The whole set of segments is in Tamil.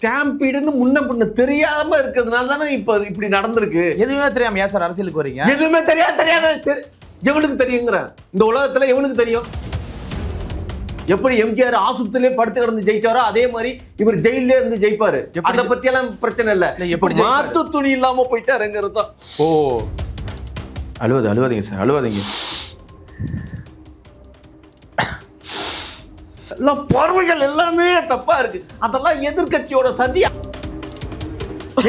ஸ்டாம்பீடுன்னு முன்ன பின்ன தெரியாம இருக்கிறதுனால தானே இப்ப இப்படி நடந்திருக்கு. எதுவுமே தெரியாம ஏன் சார் அரசியலுக்கு வரீங்க? எதுவுமே தெரியாது தெரியாது. தெரி- எவனுக்கு தெரியுங்கிறேன் இந்த உலகத்துல எவனுக்கு தெரியும்? எப்படி எம்ஜிஆர் ஆசுபத்திரியிலே படுத்து கிடந்து ஜெயிச்சாரோ அதே மாதிரி இவர் ஜெயிலே இருந்து ஜெயிப்பாரு. அத பத்தி எல்லாம் பிரச்சனை இல்ல. எப்படி? மாத்து துணி இல்லாம போயிட்டாருங்கிறது தான். ஓ. அழுவது அழுவாதீங்க சார் அழுவாதீங்க. எல்லாம் பார்வைகள் எல்லாமே தப்பா இருக்கு. அதெல்லாம் எதிர்க்கட்சியோட சதியா?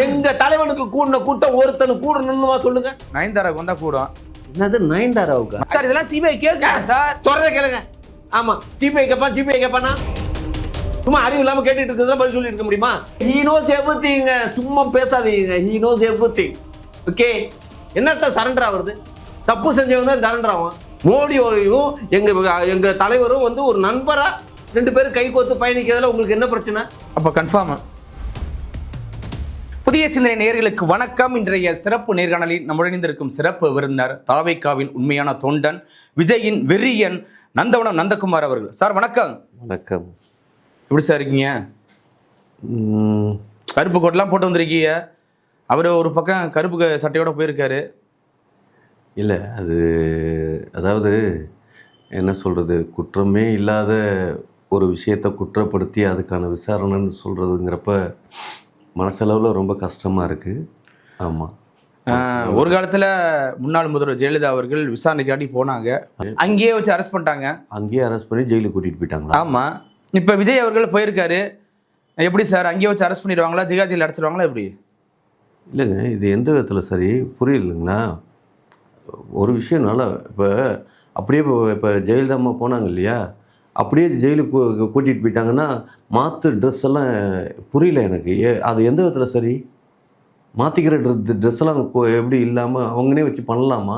எங்க தலைவனுக்கு கூடின கூட்டம் ஒருத்தனு கூடணும்னுவா சொல்லுங்க. நயன்தாராக்கு வந்தா கூடும். என்னது நயன்தாராவுக்கா? சார் இதெல்லாம் சிபிஐ கேட்குறேன் சார்? சொல்றத கேளுங்க. ஆமா சிபிஐ கேப்பான் சிபிஐ கேப்பானா? சும்மா அறிவு இல்லாம கேட்டுட்டு இருக்கிறதுல பதில் சொல்லிட்டு இருக்க முடியுமா? ஹீ நோஸ் எவ்ரிதிங்க சும்மா பேசாதீங்க ஹீ நோஸ் எவ்ரிதிங் ஓகே? என்னத்த சரண்டர் ஆகுறது தப்பு செஞ்சவங்க தான் சரண்டர் ஆகும் மோடியோடையும் எங்க எங்க தலைவரும் வந்து ஒரு நண்பரா ரெண்டு பேரும் கை கோத்து பயணிக்கிறதுல உங்களுக்கு என்ன பிரச்சனை? அப்போ கன்ஃபார்ம் புதிய சிந்தனை நேயர்களுக்கு வணக்கம். இன்றைய சிறப்பு நேர்காணலில் நம்முடன் இணைந்திருக்கும் சிறப்பு விருந்தினர் தாவேக்காவின் உண்மையான தொண்டன் விஜயின் வெறியன் நந்தவனம் நந்தகுமார் அவர்கள். சார் வணக்கம். வணக்கம். எப்படி சார் இருக்கீங்க? கருப்பு கோட்டெல்லாம் போட்டு வந்திருக்கீங்க. அவர் ஒரு பக்கம் கருப்பு க- சட்டையோட போயிருக்காரு. இல்லை அது அதாவது என்ன சொல்கிறது குற்றமே இல்லாத ஒரு விஷயத்தை குற்றப்படுத்தி அதுக்கான விசாரணைன்னு சொல்கிறதுங்கிறப்ப மனசளவில் ரொம்ப கஷ்டமாக இருக்குது ஆமாம் ஒரு காலத்துல முன்னாள் முதல்வர் ஜெயலலிதா அவர்கள் விசாரணைக்காண்டி போனாங்க. அங்கேயே வச்சு அரெஸ்ட் பண்ணிட்டாங்க. அங்கேயே அரெஸ்ட் பண்ணி ஜெயிலுக்கு கூட்டிகிட்டு போயிட்டாங்களா? ஆமா. இப்ப விஜய் அவர்கள் போயிருக்காரு. எப்படி சார்? அங்கேயே வச்சு அரெஸ்ட் பண்ணிடுவாங்களா? திகார் ஜெயில் அடைச்சிடுவாங்களா? எப்படி? இல்லைங்க இது எந்த விதத்தில் சரி? புரியலைங்களா? ஒரு விஷயம் நல்லா இப்போ அப்படியே இப்போ இப்போ ஜெயலலிதா அம்மா போனாங்க இல்லையா? அப்படியே ஜெயிலுக்கு கூட்டிகிட்டு போயிட்டாங்கன்னா மாற்று ட்ரெஸ் எல்லாம் புரியல எனக்கு. ஏ அது எந்த விதத்தில் சரி? மாற்றிக்கிற ட்ரெஸ் கு- எப்படி இல்லாமல் அவங்கனே வச்சு பண்ணலாமா?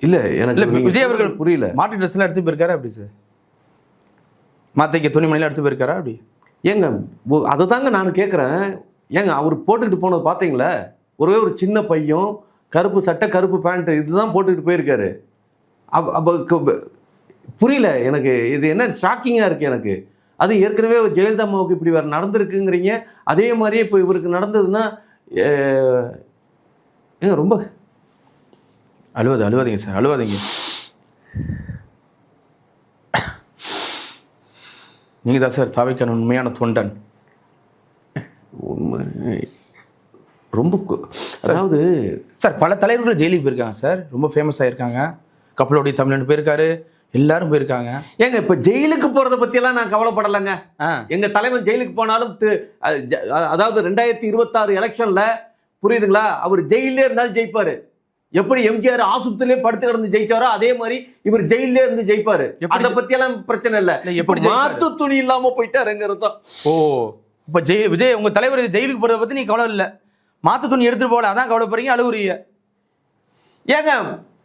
இல்லை எனக்கு விஜய் அவர்கள் புரியல. மாட்டு ட்ரெஸ் எல்லாம் எடுத்து போயிருக்காரா அப்படி சார் மாத்தைக்கு துணிமணிலாம் எடுத்து போயிருக்காரா அப்படி? ஏங்க அதை தாங்க நான் கேட்குறேன் ஏங்க அவர் போட்டுக்கிட்டு போனது பார்த்தீங்களா ஒரே ஒரு சின்ன பையன் கருப்பு சட்டை கருப்பு பேண்ட் இதுதான் போட்டுக்கிட்டு போயிருக்காரு. அப்ப புரியல எனக்கு. இது என்ன ஷாக்கிங்காக இருக்குது எனக்கு. அது ஏற்கனவே ஜெயலலிதா அம்மாவுக்கு இப்படி வேறு நடந்திருக்குங்கிறீங்க. அதே மாதிரியே இப்போ இவருக்கு நடந்ததுன்னா ஏங்க ரொம்ப அழுவாது அழுவாதீங்க சார் அழுவாதீங்க. நீங்க தான் சார் தாவைக்கான உண்மையான தொண்டன். உண்மை. ரொம்ப அதாவது சார் பல தலைவர்கள் ஜெயிலுக்கு போயிருக்காங்க சார். ரொம்ப ஃபேமஸ் ஆயிருக்காங்க. கப்பலோடி தமிழன் போயிருக்காரு எல்லாரும் போயிருக்காங்க. ஏங்க இப்ப ஜெயிலுக்கு போறத பத்தி எல்லாம் நான் கவலைப்படலைங்க. ஆ. எங்க தலைவன் ஜெயிலுக்கு போனாலும் அதாவது ரெண்டாயிரத்தி இருபத்தாறு எலெக்ஷன்ல புரியுதுங்களா? அவர் ஜெயிலே இருந்தாலும் ஜெயிப்பாரு. எப்படி எம்ஜிஆர் ஆசுபத்திரியிலே படுத்து கிடந்து ஜெயிச்சாரோ அதே மாதிரி இவர் ஜெயிலே இருந்து ஜெயிப்பாரு. அத பத்தி எல்லாம் பிரச்சனை இல்ல. எப்படி? மாத்து துணி இல்லாம போயிட்டாருங்கிறது ஓ இப்போ ஜெய் விஜய் உங்க தலைவர் ஜெயிலுக்கு போறத பத்தி நீ கவலை இல்லை. மாத்து துணி எடுத்துட்டு போகல அதான் கவலைப்படுறீங்க அழுவுறீங்க ஏங்க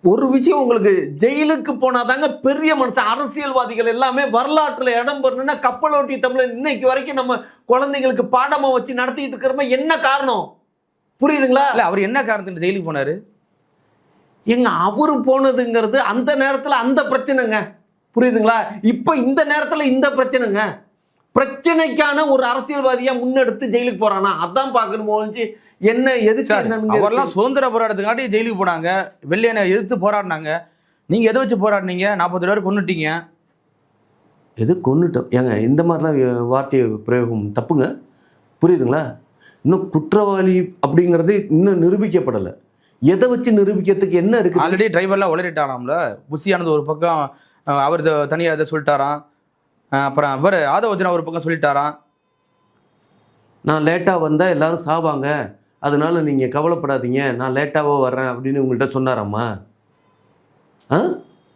ஒரு விஷயம் உங்களுக்கு ஜெயிலுக்கு போனாதாங்க பெரிய மனுஷன் அரசியல்வாதிகள் எல்லாமே வரலாற்றுல இடம் பெறணும்னா கப்பலோட்டி தமிழன் இன்னைக்கு வரைக்கும் நம்ம குழந்தைங்களுக்கு பாடமா வச்சு நடத்திட்டு இருக்கிறோமே என்ன காரணம்? புரியுதுங்களா? இல்ல அவர் என்ன காரணத்துக்கு ஜெயிலுக்கு போனாரு? எங்க அவரு போனதுங்கிறது அந்த நேரத்துல அந்த பிரச்சனைங்க. புரியுதுங்களா? இப்ப இந்த நேரத்துல இந்த பிரச்சனைங்க. பிரச்சனைக்கான ஒரு அரசியல்வாதியா முன்னெடுத்து ஜெயிலுக்கு போறானா? அதான் பார்க்கணும் ஒழிஞ்சு என்ன எதுக்கு அவர்லாம் சுதந்திர போராட்டத்துக்காண்டி ஜெயிலுக்கு போனாங்க. வெள்ளையனை எதிர்த்து போராடினாங்க. நீங்க எதை வச்சு போராடினீங்க? நாற்பது பேர் கொண்டுட்டீங்க எது கொண்டுட்டோம் ஏங்க இந்த மாதிரிலாம் வார்த்தை பிரயோகம் தப்புங்க. புரியுதுங்களா? இன்னும் குற்றவாளி அப்படிங்கிறது இன்னும் நிரூபிக்கப்படலை. எதை வச்சு நிரூபிக்கிறதுக்கு என்ன இருக்குது? ஆல்ரெடி டிரைவர்லாம் உளறிட்டானாம்ல புஷியானது ஒரு பக்கம் அவர் த- தனியா இதை சொல்லிட்டாராம். அப்புறம் அவர் ஆதவஜனா ஒரு பக்கம் சொல்லிட்டாராம். நான் லேட்டாக வந்தால் எல்லாரும் சாவாங்க. அதனால நீங்கள் கவலைப்படாதீங்க நான் லேட்டாக வர்றேன் அப்படின்னு உங்கள்கிட்ட சொன்னாராம்மா? ஆ?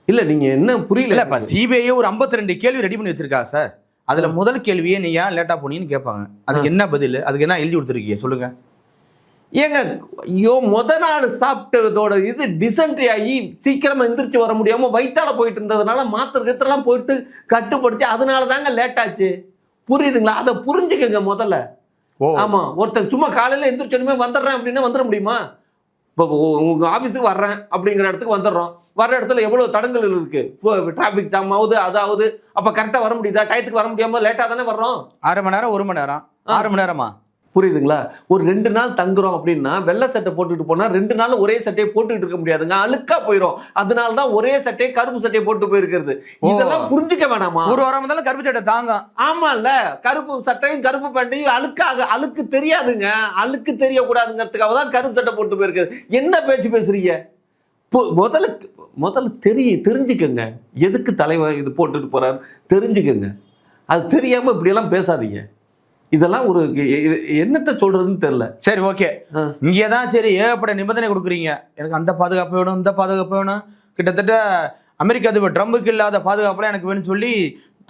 இல்லை நீங்கள் என்ன புரியல இல்ல இப்ப சிபிஐ ஒரு 52 கேள்வி ரெடி பண்ணி வச்சிருக்கா சார் அதுல முதல் கேள்வியே நீ ஏன் லேட்டா போனீங்கன்னு கேட்பாங்க. அதுக்கு என்ன பதில்? அதுக்கு என்ன எழுதி கொடுத்துருக்கீங்க? சொல்லுங்க. ஏங்க ஐயோ முத நாள் சாப்பிட்டதோட இது டிசென்ட்ரி ஆகி சீக்கிரமா எந்திரிச்சு வர முடியாம வயித்தால போயிட்டு இருந்ததுனால மாத்திரை கத்திரலாம் போயிட்டு கட்டுப்படுத்தி அதனால தாங்க லேட் ஆச்சு புரியுதுங்களா? அதை புரிஞ்சுக்கங்க முதல்ல. ஓ. ஆமா ஒருத்தன் சும்மா காலையில எந்திரிச்சோனுமே வந்துடுறேன் அப்படின்னா வந்துட முடியுமா? இப்போ உங்க ஆஃபீஸுக்கு வர்றேன் அப்படிங்கிற இடத்துக்கு வந்துடுறோம். வர்ற இடத்துல எவ்வளவு தடங்கள் இருக்கு? டிராஃபிக் ஜாம் ஆகுது அதாவது அப்ப கரெக்டா வர முடியுதா? டயத்துக்கு வர முடியாம லேட்டா தானே வர்றோம்? அரை மணி நேரம் ஒரு மணி நேரம். ஆறு மணி நேரமா? புரியுதுங்களா? ஒரு ரெண்டு நாள் தங்குறோம் அப்படின்னா வெள்ளை சட்டை போட்டுட்டு போனா ரெண்டு நாள் ஒரே சட்டையை போட்டுக்கிட்டு இருக்க முடியாதுங்க. அழுக்கா போயிடும் அதனால தான் ஒரே சட்டையை கருப்பு சட்டையை போட்டு போயிருக்கிறது. இதெல்லாம் புரிஞ்சுக்க வேணாமா? ஒரு வாரம் இருந்தாலும் கருப்பு சட்டை தாங்கும் ஆமால்ல. கருப்பு சட்டையும் கருப்பு பேண்ட்டையும் அழுக்காக அழுக்கு தெரியாதுங்க. அழுக்கு தெரியக்கூடாதுங்கிறதுக்காக தான் கருப்பு சட்டை போட்டு போயிருக்குது என்ன பேச்சு பேசுறீங்க? முதல்ல முதல்ல தெரிய தெரிஞ்சுக்கங்க. எதுக்கு தலைவர் இது போட்டுட்டு போறாரு? தெரிஞ்சுக்கங்க. அது தெரியாம இப்படியெல்லாம் பேசாதீங்க. இதெல்லாம் ஒரு என்னத்தை சொல்றதுன்னு தெரியல. சரி ஓகே. இங்கே தான் சரி ஏகப்பட்ட நிபந்தனை கொடுக்குறீங்க. எனக்கு அந்த பாதுகாப்பு வேணும் இந்த பாதுகாப்பு வேணும். கிட்டத்தட்ட அமெரிக்க அதிபர் ட்ரம்புக்கு இல்லாத பாதுகாப்புலாம் எனக்கு வேணும்னு சொல்லி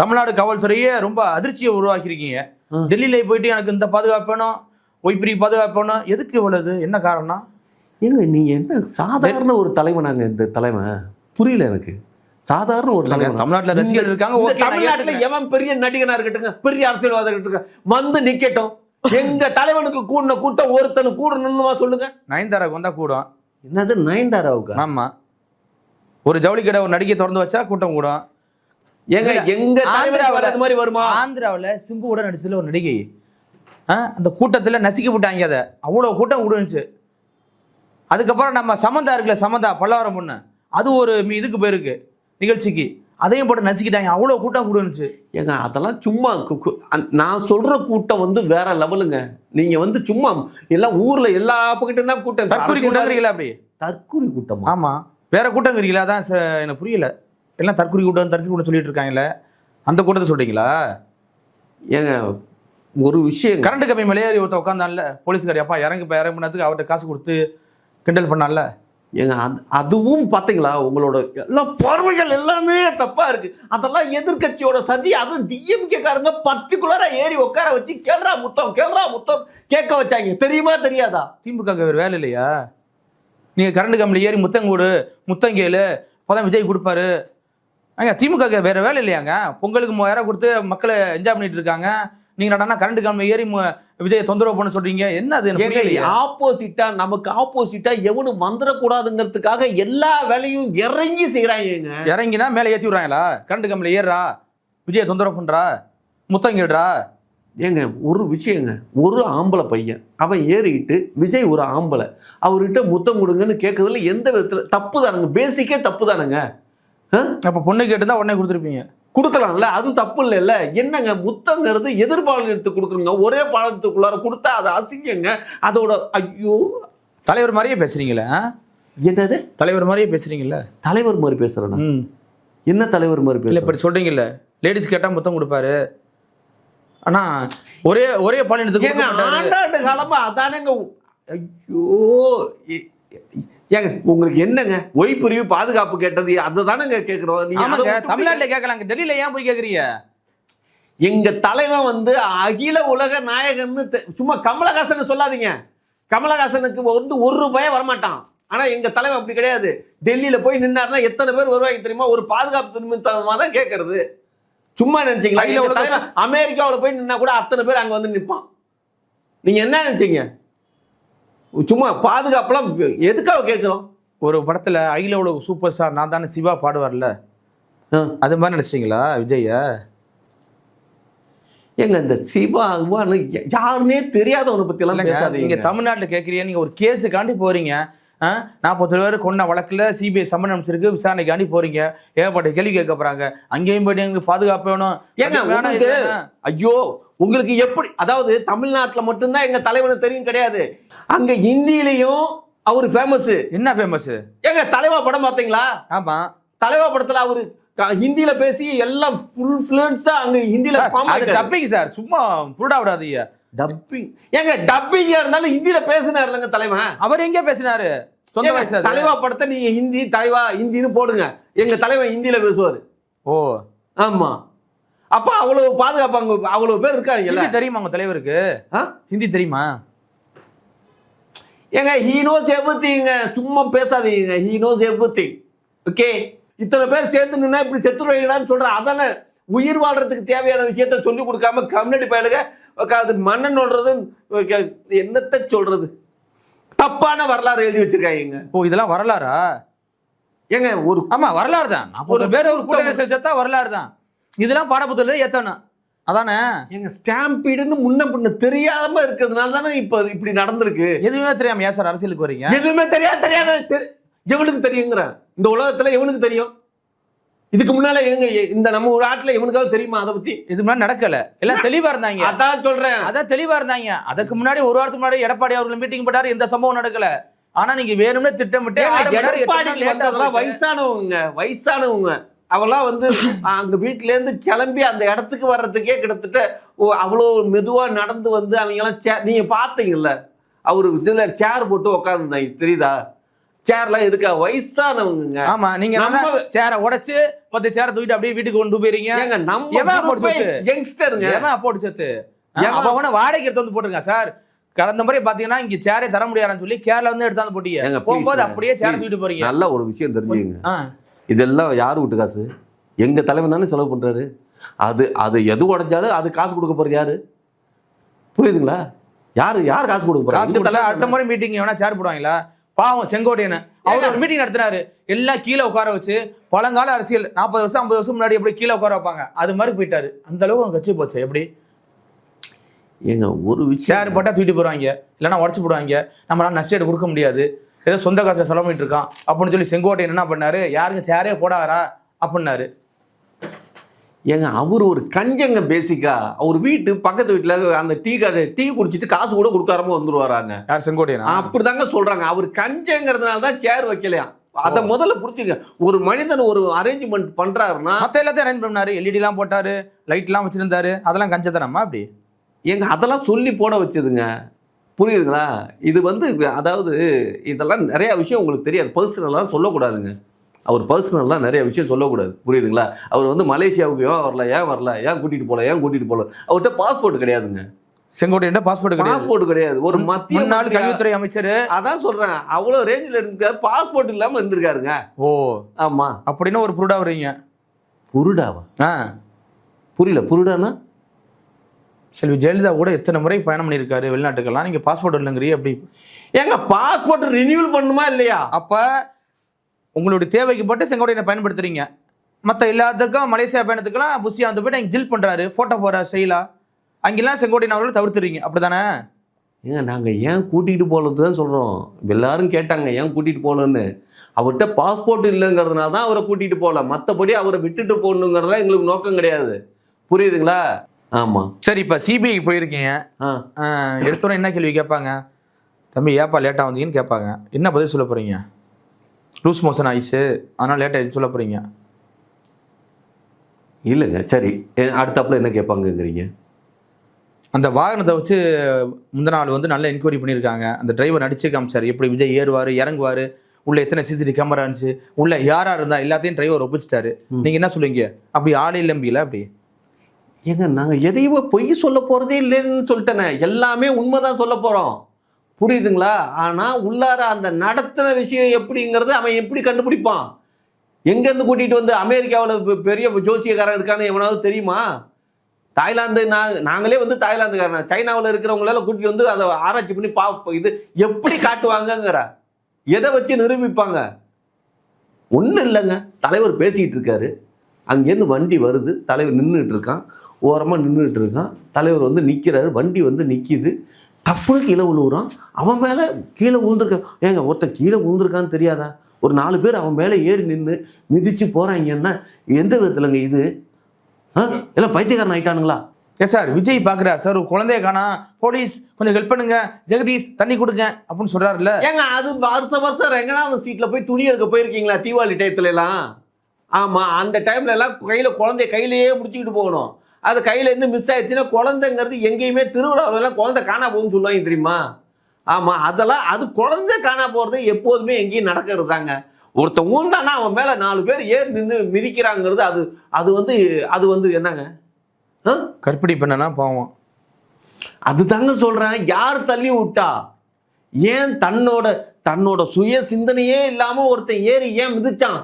தமிழ்நாடு காவல்துறையே ரொம்ப அதிர்ச்சியை உருவாக்கியிருக்கீங்க. டெல்லியில போயிட்டு எனக்கு இந்த பாதுகாப்பு வேணும் ஒய்பிரி பாதுகாப்பு வேணும். எதுக்கு இவ்வளவு என்ன காரணம்? ஏங்க நீங்க என்ன சாதாரண ஒரு தலைவனாங்க இந்த தலைவன்? புரியல எனக்கு. சாதாரண ஒரு தலைவன்? தமிழ்நாட்டுல ரசிகர் இருக்காங்க தமிழ்நாட்டுல. எவன் பெரிய நடிகனா இருக்கட்டுங்க பெரிய அரசியல்வாதம் இருக்கட்டும் வந்து நிக்கட்டும். எங்க தலைவனுக்கு கூடின கூட்டம் ஒருத்தனு கூடணுமா சொல்லுங்க. நயன்தாராக்கு வந்தா கூடும். என்னது நயன்தாராவுக்கா? ஆமா. ஒரு ஜவுளி கடை ஒரு நடிகை திறந்து வச்சா கூட்டம் கூடும். எங்க தலைவருக்கு ஆந்திராவுல- வர்றது மாதிரி வருமா? ஆந்திராவில் சிம்புவோட நடிச்சதுல ஒரு நடிகை. அந்த கூட்டத்தில் நசுக்கி விட்டாங்க அதை. அவ்வளோ கூட்டம் விடுனுச்சு அதுக்கப்புறம் நம்ம சமந்தா இருக்குல்ல சமந்தா பல்லாவரம் பொண்ணு. அது ஒரு இதுக்கு போயிருக்கு. நிகழ்ச்சிக்கு. அதையும் போட்டு நசுக்கிட்டாங்க. அவ்வளோ கூட்டம் விடுனுச்சு ஏங்க அதெல்லாம் சும்மா நான் சொல்ற கூட்டம் வந்து வேற லெவலுங்க. நீங்க வந்து சும்மா எல்லாம் ஊர்ல எல்லா பக்கத்தும் தான் கூட்டம் தற்கொலை கூட்டங்கிறீங்களா அப்படி? தற்கொலை கூட்டமா? ஆமா. வேற கூட்டங்கிறீங்களா அதான் எனக்கு புரியல. எல்லாம் தற்கொலை கூட்டம் தற்கொலை கூட்டம் சொல்லிட்டு இருக்காங்கல்ல. அந்த கூட்டத்தை சொல்றீங்களா? ஏங்க ஒரு விஷயம் கரண்ட் கம்மி மேலே ஏறி ஒருத்த உட்காந்தான்ல போலீஸ்காரி. அப்பா இறங்கி இப்போ இறங்கி பண்ணதுக்கு அவர்கிட்ட காசு கொடுத்து கிண்டல் பண்ணான்ல. ஏங்க அது அதுவும் பார்த்தீங்களா உங்களோட எல்லா பார்வைகள் எல்லாமே தப்பாக இருக்குது அதெல்லாம் எதிர்க்கட்சியோட சதி அதுவும் டிஎம்கே காரங்க பர்டிகுலரா ஏறி உட்கார வச்சு கேள்றா முத்தம் கேள்றா முத்தம் கேட்க வச்சாங்க. தெரியுமா தெரியாதா? திமுக வேறு வேலை இல்லையா? நீங்கள் கரண்ட் கம்பெனி ஏறி முத்தங்கூடு முத்தங்கேலு அப்போதான் விஜய் கொடுப்பாரு. ஏங்க திமுக வேறு வேலை இல்லையாங்க? பொங்கலுக்கு மூவாயிரம் கொடுத்து மக்களை என்ஜாய் பண்ணிட்டு இருக்காங்க. நீங்க நடனா கரண்ட் கம்பெனி ஏறி விஜயை தொந்தரவு பண்ண சொல்றீங்க? என்ன அது. ஆப்போசிட்டா நமக்கு ஆப்போசிட்டா எவனும் வந்துடக்கூடாதுங்கிறதுக்காக எல்லா வேலையும் இறங்கி செய்யறாங்க இறங்கினா மேலே ஏற்றி விட்றாங்களா? Current company ஏறுறா? விஜயை தொந்தரவு பண்றா? முத்தங்கிடுறா ஏங்க ஒரு விஷயங்க ஒரு ஆம்பளை பையன் அவன் ஏறிக்கிட்டு விஜய் ஒரு ஆம்பளை அவர்கிட்ட முத்தம் கொடுங்கன்னு கேட்கறதுல எந்த விதத்துல தப்பு தானுங்க பேசிக்கே தப்பு தானுங்க. அப்போ பொண்ணு கேட்டுதான் உடனே கொடுத்துருப்பீங்க. கொடுக்கலாம்ல? அது தப்பு இல்லைல்ல என்னங்க? முத்தங்கிறது எதிர்பாலனத்துக்கு கொடுக்குறங்க ஒரே பாலத்துக்குள்ளார கொடுத்தா அது அசிங்கங்க. அதோட ஐயோ. தலைவர் மாதிரியே பேசுறீங்களே? என்னது? தலைவர் மாதிரியே பேசுறீங்கல்ல? தலைவர் மாதிரி பேசுறேன்னா ம். என்ன தலைவர் மாதிரி பேசுறேன் இப்படி சொல்றீங்கல்ல. லேடிஸ் கேட்டால் முத்தம் கொடுப்பாரு. ஆனா ஒரே ஒரே பாலினத்துக்கு. ஆண்டாண்டு காலமா அதானேங்க ஐயோ. ஏங்க உங்களுக்கு என்னங்க? ஒய் பிரிவு பாதுகாப்பு கேட்டது அதை தானங்க கேட்குறோம். நீங்க அதை ஆமாங்க தமிழ்நாட்டுல கேட்கலாங்க. டெல்லியில ஏன் போய் கேக்குறீங்க எங்க தலைவன் வந்து அகில உலக நாயகன்னு சும்மா கமலஹாசன் சொல்லாதீங்க. கமலஹாசனுக்கு வந்து ஒரு ரூபாயே வரமாட்டான். ஆனா எங்க தலைவன் அப்படி கிடையாது. டெல்லியில போய் நின்னாருன்னா எத்தனை பேர் வருவாங்க தெரியுமா? ஒரு பாதுகாப்பு நிமித்தமா தான் கேட்கறது. சும்மா நினைச்சீங்களா? அமெரிக்காவுல போய் நின்னா கூட அத்தனை பேர் அங்க வந்து நிப்பான். நீங்க என்ன நினைச்சீங்க? சும்மா பாதுகாப்புலாம் எதுக்காக கேட்குறோம்? ஒரு படத்துல அகில உலக சூப்பர் ஸ்டார் நான் தானே சிவா பாடுவார்ல? அது மாதிரி நினைச்சிட்டீங்களா விஜய ஏங்க இந்த சிவா யாருன்னே தெரியாதவனை பத்தி எல்லாம் நீங்க பேசாதீங்க தமிழ்நாட்டுல கேக்குறீங்க நீங்க ஒரு கேஸுக்காண்டி போறீங்க. நாற்பத்தி பேர் கொண்ட வழக்குல சிபிஐ சம்மன் அமைச்சிருக்கு விசாரணைக்காண்டி போறீங்க. ஏகப்பட்ட கேள்வி கேட்க போறாங்க. அங்கேயும் போயிட்டு எங்களுக்கு பாதுகாப்பு வேணும். ஏங்க. ஐயோ உங்களுக்கு எப்படி அதாவது தமிழ்நாட்டுல மட்டும்தான் எங்க தலைவனை தெரியும் கிடையாது. அங்க ஹிந்திலையும் அவர் ஃபேமஸ் என்ன ஃபேமஸ் ஏங்க தலைவா படம் பார்த்தீங்களா? ஆமா. தலைவா படத்துல அவரு ஹிந்தில பேசி எல்லாம் ஃபுல் ஃப்ளூயன்ஸா அங்க ஃபார்ம் அது டப்பிங் சார். சும்மா புருடா விடாதீங்க. டப்பிங் ஏங்க டப்பிங்கா இருந்தாலும் ஹிந்தில பேசினார் இல்லைங்க தலைவன். அவர் எங்க பேசினாரு? சொந்த வயசு. தலைவா படத்தை நீங்க ஹிந்தி தலைவா ஹிந்தின்னு போடுங்க. எங்க தலைவன் ஹிந்தில பேசுவாரு. ஓ. ஆமா. அப்ப அவ்வளவு பாதுகாப்பு அங்க அவ்வளவு பேர் இருக்காங்கல்ல ஹிந்தி தெரியுமா உங்க தலைவருக்கு? ஹிந்தி தெரியுமா? ஏங்க ஹீ நோஸ் எவ்ரிதிங்க சும்மா பேசாதீங்க. ஹீ நோஸ் எவ்ரிதிங் ஓகே இத்தனை பேர் சேர்ந்து நின்னா இப்படி செத்துருவீங்களான்னு சொல்றேன் அதானே? உயிர் வாழ்றதுக்கு தேவையான விஷயத்த சொல்லி கொடுக்காம கம்யூனிட்டி பயலுக அது மண்ணன் நோடுறது என்னத்தை சொல்றது? தப்பான வரலாறு எழுதி வச்சிருக்காங்க ஓ இதெல்லாம் வரலாறா? ஏங்க ஒரு ஆமா வரலாறு தான் ஒரு பேர் ஒரு கூட்டணி. சேர்த்தா வரலாறு தான் இதெல்லாம் பாடப்புத்தகத்துல ஏத்தணும். அதானே? எங்க ஸ்டாம்பீடுன்னு முன்ன பின்ன தெரியாம இருக்கிறதுனால தானே இப்ப இப்படி நடந்திருக்கு. எதுவுமே தெரியாம ஏன் சார் அரசியலுக்கு வரீங்க? எதுவுமே தெரியாது தெரியாத தெரி- எவனுக்கு தெரியுங்கிறேன் இந்த உலகத்துல எவனுக்கு தெரியும்? இதுக்கு முன்னால எங்க இந்த நம்ம ஒரு நாட்டுல எவனுக்காவது தெரியுமா? அதை பத்தி? இதுக்கு முன்னாடி நடக்கல. எல்லாம் தெளிவா இருந்தாங்க. அதான் சொல்றேன். அதான் தெளிவா இருந்தாங்க. அதுக்கு முன்னாடி ஒரு வாரத்துக்கு முன்னாடி எடப்பாடி அவர்கள் மீட்டிங் போட்டாரு. எந்த சம்பவம் நடக்கல. ஆனா நீங்க வேணும்னே திட்டமிட்டு எடப்பாடி வயசானவங்க வயசானவங்க. அவெல்லாம் வந்து அங்க வீட்ல இருந்து கிளம்பி அந்த இடத்துக்கு வர்றதுக்கே கிட்டத்தட்ட அவ்வளோ மெதுவா நடந்து வந்து அவங்க எல்லாம் chair- நீங்க பாத்தீங்கல்ல அவரு இதுல சேர் போட்டு உட்காந்துருந்தாங்க தெரியுதா? சேர்லாம் எதுக்கா? வயசானவங்க ஆமா நீங்க சேரை உடைச்சு பத்து சேரை தூக்கிட்டு அப்படியே வீட்டுக்கு கொண்டு போயிருங்க. நம்ம எவன் யங்ஸ்டருங்க. ஏமா போட்டு ஏம்மா? அவன வாடகை எடுத்து வந்து போட்டுருங்க சார் கடந்த முறை பாத்தீங்கன்னா இங்க சேரே தர முடியாதுன்னு சொல்லி கேரளா வந்து எடுத்தாந்து போட்டீங்க. போகும்போது அப்படியே சேர. தூக்கிட்டு போறீங்க. நல்ல ஒரு விஷயம் தெரிஞ்சுங்க. இதெல்லாம் யார் வீட்டு காசு? எங்க தலைவன் தானே செலவு பண்றாரு. அது அது எது உடைஞ்சாலும் அது காசு கொடுக்க போறது யாரு? புரியுதுங்களா? யாரு யார் காசு கொடுக்க போறா? காசு எங்க கொடுத்தா அடுத்த முறை மீட்டிங் எவனா சேர் போடுவாங்களா? பாவம் செங்கோட்டையன். அவர் ஒரு மீட்டிங் நடத்தினாரு. எல்லாம் கீழே உட்கார வச்சு பழங்கால அரசியல் நாற்பது வருஷம் ஐம்பது வருஷம் முன்னாடி எப்படி கீழே உட்கார வைப்பாங்க? அது மாதிரி போயிட்டாரு. அந்த அளவுக்கு அவங்க கட்சி போச்சு. எப்படி? ஏங்க ஒரு விஷயம் போட்டா தூக்கிட்டு போடுவாங்க இல்லைன்னா உடச்சு போடுவாங்க. நம்மளால நஷ்டீடு கொடுக்க முடியாது. ஏதோ சொந்த காசுல செலவு பண்ணிட்டு இருக்கான். அப்படின்னு சொல்லி செங்கோட்டையன் என்ன பண்ணாரு? யாருங்க சேரே போடாரா அப்படின்னாரு. ஏங்க அவர் ஒரு கஞ்சங்க பேசிக்கா அவர் வீட்டு பக்கத்து வீட்டுல அந்த டீ கடை டீ குடிச்சிட்டு காசு கூட கொடுக்காம வந்துருவாராங்க. யார் செங்கோட்டையனா? அப்படிதாங்க சொல்றாங்க. அவர் கஞ்சங்கிறதுனால தான் சேர் வைக்கலையாம் அத முதல்ல புரிச்சுங்க ஒரு மனிதன் ஒரு அரேஞ்ச்மெண்ட் பண்றாருன்னா மத்த எல்லாத்தையும் அரேஞ்ச் பண்ணாரு. எல்இடி எல்லாம் போட்டாரு லைட் எல்லாம் வச்சிருந்தாரு. அதெல்லாம் கஞ்சத்தனமா அப்படி? ஏங்க அதெல்லாம் சொல்லி போட வச்சதுங்க. புரியுதுங்களா? இது வந்து அதாவது இதெல்லாம் நிறைய விஷயம் உங்களுக்கு தெரியாது. பர்சனலாக சொல்லக்கூடாதுங்க. அவர் பர்சனலாக நிறைய விஷயம் சொல்லக்கூடாது. புரியுதுங்களா? அவர் வந்து மலேசியாவுக்கு ஏன் வரல ஏன் வரல ஏன் கூட்டிட்டு போகல ஏன் கூட்டிட்டு போகல அவர்கிட்ட பாஸ்போர்ட் கிடையாதுங்க. செங்கோட்டையன் பாஸ்போர்ட் கிடையாது? பாஸ்போர்ட் கிடையாது. ஒரு மத்திய மந்திரியா- கல்வித்துறை அமைச்சர். அதான் சொல்றேன். அவ்வளோ ரேஞ்சில் இருக்காரு பாஸ்போர்ட் இல்லாம இருந்திருக்காருங்க. ஓ. ஆமா. அப்படின்னு ஒரு புருடா வர்றீங்க புருடாவா? ஆ. புரியல. புருடானா? செல்வி ஜெயலலிதா கூட எத்தனை முறை பயணம் பண்ணியிருக்காரு வெளிநாட்டுக்கெல்லாம். நீங்க பாஸ்போர்ட் இல்லைங்கிறீ அப்படி. ஏங்க பாஸ்போர்ட் ரினியூவல் பண்ணுமா இல்லையா? அப்ப உங்களுடைய தேவைக்கு போட்டு செங்கோட்டையனை பயன்படுத்துறீங்க. மற்ற எல்லாத்துக்கும் மலேசியா பயணத்துக்கெல்லாம் புஷி அந்த போயிட்டு அங்கே ஜில் பண்றாரு போட்டோ போற ஸ்டைலா அங்கெல்லாம் செங்கோட்டையன் அவர்களை தவிர்த்துறீங்க. அப்படிதானே ஏங்க நாங்கள் ஏன் கூட்டிகிட்டு போகலது தான் சொல்கிறோம் எல்லாரும் கேட்டாங்க ஏன் கூட்டிகிட்டு போகலன்னு. அவர்கிட்ட பாஸ்போர்ட் இல்லைங்கிறதுனால தான் அவரை கூட்டிகிட்டு போகல. மற்றபடி அவரை விட்டுட்டு போகணுங்கிறதுலாம் எங்களுக்கு நோக்கம் கிடையாது. புரியுதுங்களா? ஆமாம் சரி இப்போ சிபிஐ போயிருக்கீங்க. ஆ. ஆஹ், எடுத்தோன்னே என்ன கேள்வி கேட்பாங்க? தம்பி ஏப்பா லேட்டாக வந்தீங்கன்னு கேட்பாங்க. என்ன பதில் சொல்ல போறீங்க? லூஸ் மோஷன் ஆயிடுச்சு. அதனால் லேட் ஆயிடுச்சு சொல்ல போறீங்க. இல்லைங்க சரி. அடுத்தாப்புல என்ன கேட்பாங்கங்கிறீங்க? அந்த வாகனத்தை வச்சு முந்தின நாள் வந்து நல்ல என்கொயரி பண்ணியிருக்காங்க. அந்த டிரைவர் நடிச்சு காமிச்சார். எப்படி விஜய் ஏறுவார் இறங்குவார் உள்ள எத்தனை சிசிடிவி கேமரா இருந்துச்சு உள்ள யாரா இருந்தா எல்லாத்தையும் டிரைவர் ஒப்பிச்சிட்டாரு. நீங்க என்ன சொல்லுவீங்க? அப்படி ஆளே இல்லம்பியில அப்படி? ஏங்க நாங்கள் எதையுமே பொய் சொல்ல போகிறதே இல்லைன்னு சொல்லிட்டேனே. எல்லாமே உண்மைதான் சொல்ல போகிறோம் புரியுதுங்களா? ஆனால் உள்ளார அந்த நடத்தின விஷயம் எப்படிங்கிறது அவன் எப்படி கண்டுபிடிப்பான்? எங்கேருந்து கூட்டிகிட்டு வந்து அமெரிக்காவில் பெரிய ஜோசியக்காரன் இருக்கான்னு எவனாவது தெரியுமா? தாய்லாந்து நான் நாங்களே வந்து தாய்லாந்துக்காரன். சைனாவில் இருக்கிறவங்களால கூட்டிகிட்டு வந்து அதை ஆராய்ச்சி பண்ணி பா இது எப்படி காட்டுவாங்கங்கிற. எதை வச்சு நிரூபிப்பாங்க? ஒன்றும் இல்லைங்க. தலைவர் பேசிக்கிட்டு இருக்காரு. அங்கேருந்து வண்டி வருது. தலைவர் நின்றுட்டு இருக்கான். ஓரமாக நின்றுட்டு இருக்கான். தலைவர் வந்து நிற்கிறாரு வண்டி வந்து நிற்கிது டப்புனு கீழே விழுவுறான். அவன் மேலே கீழே விழுந்திருக்கான் ஏங்க ஒருத்தன் கீழே விழுந்திருக்கான்னு தெரியாதா? ஒரு நாலு பேர் அவன் மேலே ஏறி நின்று மிதிச்சு போகிறாங்கன்னா எந்த விதத்துலங்க இது? ஆ? எல்லாம் பைத்தியக்காரன் ஆயிட்டானுங்களா? எஸ் சார் விஜய் பார்க்குறார் சார் ஒரு குழந்தைய காணா போலீஸ் கொஞ்சம் ஹெல்ப் பண்ணுங்க. ஜெகதீஷ் தண்ணி கொடுங்க அப்படின்னு சொல்றாருல்ல. ஏங்க அது வருஷம் வருஷம் ரெங்கநாத ஸ்ட்ரீட்ல போய் துணி எடுக்க போயிருக்கீங்களா தீபாவளி டயத்துல எல்லாம்? ஆமா அந்த டைம்ல எல்லாம் கையில குழந்தைய கையிலேயே முடிச்சுக்கிட்டு போகணும். அது கையில இருந்து மிஸ் ஆயிடுச்சுன்னா குழந்தைங்கிறது எங்கேயுமே திருவிழாவுல எல்லாம் குழந்தை காணா போகும்னு சொல்லுவாங்க தெரியுமா? ஆமா அதெல்லாம் அது குழந்தை காணா போறது எப்போதுமே எங்கேயும் நடக்கிறது தாங்க ஒருத்தன் ஊந்தானா அவன் மேல நாலு பேர் ஏறி நின்று மிதிக்கிறாங்கிறது அது அது வந்து அது வந்து என்னங்க? கற்பிடி பண்ணனா பாவம். அதுதாங்க சொல்றேன். யார் தள்ளி விட்டா? ஏன் தன்னோட தன்னோட சுய சிந்தனையே இல்லாம ஒருத்தன் ஏறி ஏன் மிதிச்சான்?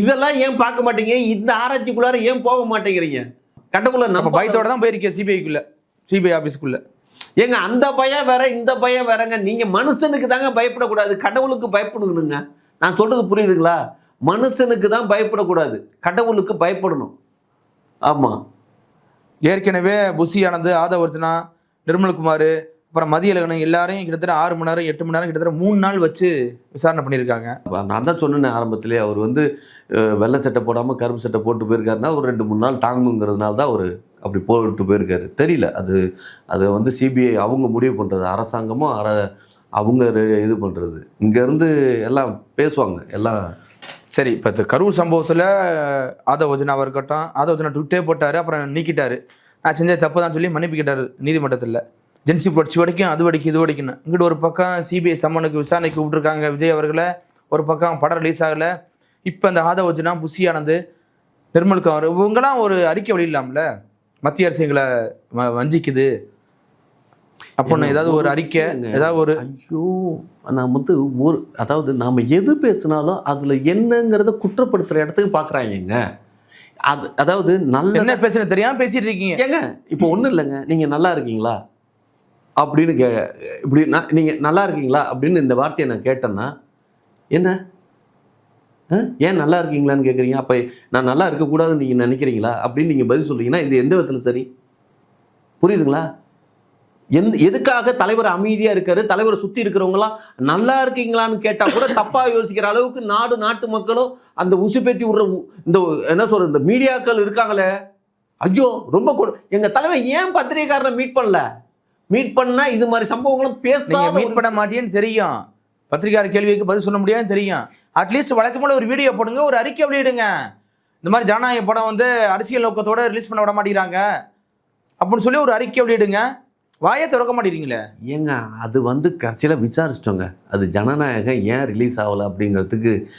இதெல்லாம் ஏன் பார்க்க மாட்டீங்க? இந்த ஆராய்ச்சிக்குள்ளார ஏன் போக மாட்டேங்கிறீங்க? கட்டக்குள்ள நம்ம பயத்தோட தான் போயிருக்கேன் சிபிஐக்குள்ள சிபிஐ ஆஃபீஸ்க்குள்ள ஏங்க அந்த பயம் வேற இந்த பயம் வேறங்க. நீங்க மனுஷனுக்கு தாங்க பயப்படக்கூடாது. கடவுளுக்கு பயப்படணுங்க. நான் சொல்றது புரியுதுங்களா? மனுஷனுக்கு தான் பயப்படக்கூடாது. கடவுளுக்கு பயப்படணும். ஆமா. ஏற்கனவே புஷி ஆனந்த் ஆதவர்ஜனா நிர்மல்குமார் அப்புறம் மதியழகன் எல்லாரையும் கிட்டத்தட்ட ஆறு மணி நேரம் எட்டு மணி நேரம் கிட்டத்தட்ட மூணு நாள் வச்சு விசாரணை பண்ணியிருக்காங்க. நான் தான் சொன்னேன் ஆரம்பத்திலே அவர் வந்து வெள்ளை சட்டை போடாமல் கருப்பு சட்டை போட்டு போயிருக்காருன்னா ஒரு ரெண்டு மூணு நாள் தாங்குங்கிறதுனால தான் அவர் அப்படி போட்டு போயிருக்காரு. தெரியல அது அதை வந்து சிபிஐ அவங்க முடிவு பண்ணுறது அரசாங்கமும் அர அவங்க இது பண்ணுறது இங்கேருந்து எல்லாம் பேசுவாங்க எல்லாம். சரி இப்போ கரூர் சம்பவத்தில் ஆதவஜனாவாக இருக்கட்டும் ஆதவஜனா ட்விட்டே போட்டார் அப்புறம் நீக்கிட்டாரு. நான் செஞ்ச தப்பு தான் சொல்லி மன்னிப்பு கேட்டார் நீதிமன்றத்தில். ஜென்சி படிச்சு வரைக்கும் அது வரைக்கும் இது வரைக்கும் இங்கிட்டு ஒரு பக்கம் சிபிஐ சம்மனுக்கு விசாரணைக்கு விட்டுருக்காங்க விஜய் அவர்களை. ஒரு பக்கம் படம் ரிலீஸ் ஆகலை. இப்போ அந்த ஆதவஜனா புஷி ஆனந்த் நிர்மல் கவர் இவங்கெல்லாம் ஒரு அறிக்கை வெளியிடலாம்ல? மத்திய அரசு எங்களை வஞ்சிக்குது. அப்படின்னு ஏதாவது ஒரு அறிக்கை ஏதாவது ஒரு ஐயோ நான் வந்து ஒரு அதாவது நாம் எது பேசினாலும் அதில் என்னங்கிறத குற்றப்படுத்துகிற இடத்துக்கு பார்க்குறாங்க அது அதாவது நல்ல என்ன பேசுறது தெரியாம பேசிட்டு இருக்கீங்க. ஏங்க இப்போ ஒன்றும் இல்லைங்க. நீங்கள் நல்லா இருக்கீங்களா? அப்படின்னு கே இப்படி நான் நீங்கள் நல்லா இருக்கீங்களா அப்படின்னு இந்த வார்த்தையை நான் கேட்டேன்னா என்ன? ஆ? ஏன் நல்லா இருக்கீங்களான்னு கேட்குறீங்க அப்போ நான் நல்லா இருக்கக்கூடாதுன்னு நீங்கள் நினைக்கிறீங்களா? அப்படின்னு நீங்கள் பதில் சொல்கிறீங்கன்னா இது எந்த விதத்தில் சரி? புரியுதுங்களா? எந்த எதுக்காக தலைவர் அமைதியாக இருக்காரு? தலைவரை சுற்றி இருக்கிறவங்களாம் நல்லா இருக்கீங்களான்னு கேட்டால் கூட தப்பாக யோசிக்கிற அளவுக்கு நாடு நாட்டு மக்களும் அந்த உசுப்பேத்தி விடுற உ- இந்த என்ன சொல்கிற இந்த மீடியாக்கள் இருக்காங்களே. ஐயோ ரொம்ப கொடு எங்கள் தலைவர் ஏன் பத்திரிகைக்காரனை மீட் பண்ணல? மீட் பண்ணா இது மாதிரி சம்பவங்களும் பேசாத மீட் பண்ண மாட்டேன்னு தெரியும். பத்திரிகையாளர் கேள்விக்கு பதில் சொல்ல முடியாதுன்னு தெரியும். அட்லீஸ்ட் வழக்கம் போல ஒரு வீடியோ போடுங்க ஒரு அறிக்கை வெளியிடுங்க இந்த மாதிரி ஜனநாயக படம் வந்து அரசியல் நோக்கத்தோட ரிலீஸ் பண்ண விட மாட்டேங்கிறாங்க. அப்படின்னு சொல்லி ஒரு அறிக்கை வெளியிடுங்க வாயை திறக்க மாட்டேங்கிறீங்களே? ஏங்க அது வந்து கடைசியில் விசாரிச்சிட்டோங்க. அது ஜனநாயகம் ஏன் ரிலீஸ் ஆகலை அப்படிங்கிறதுக்கு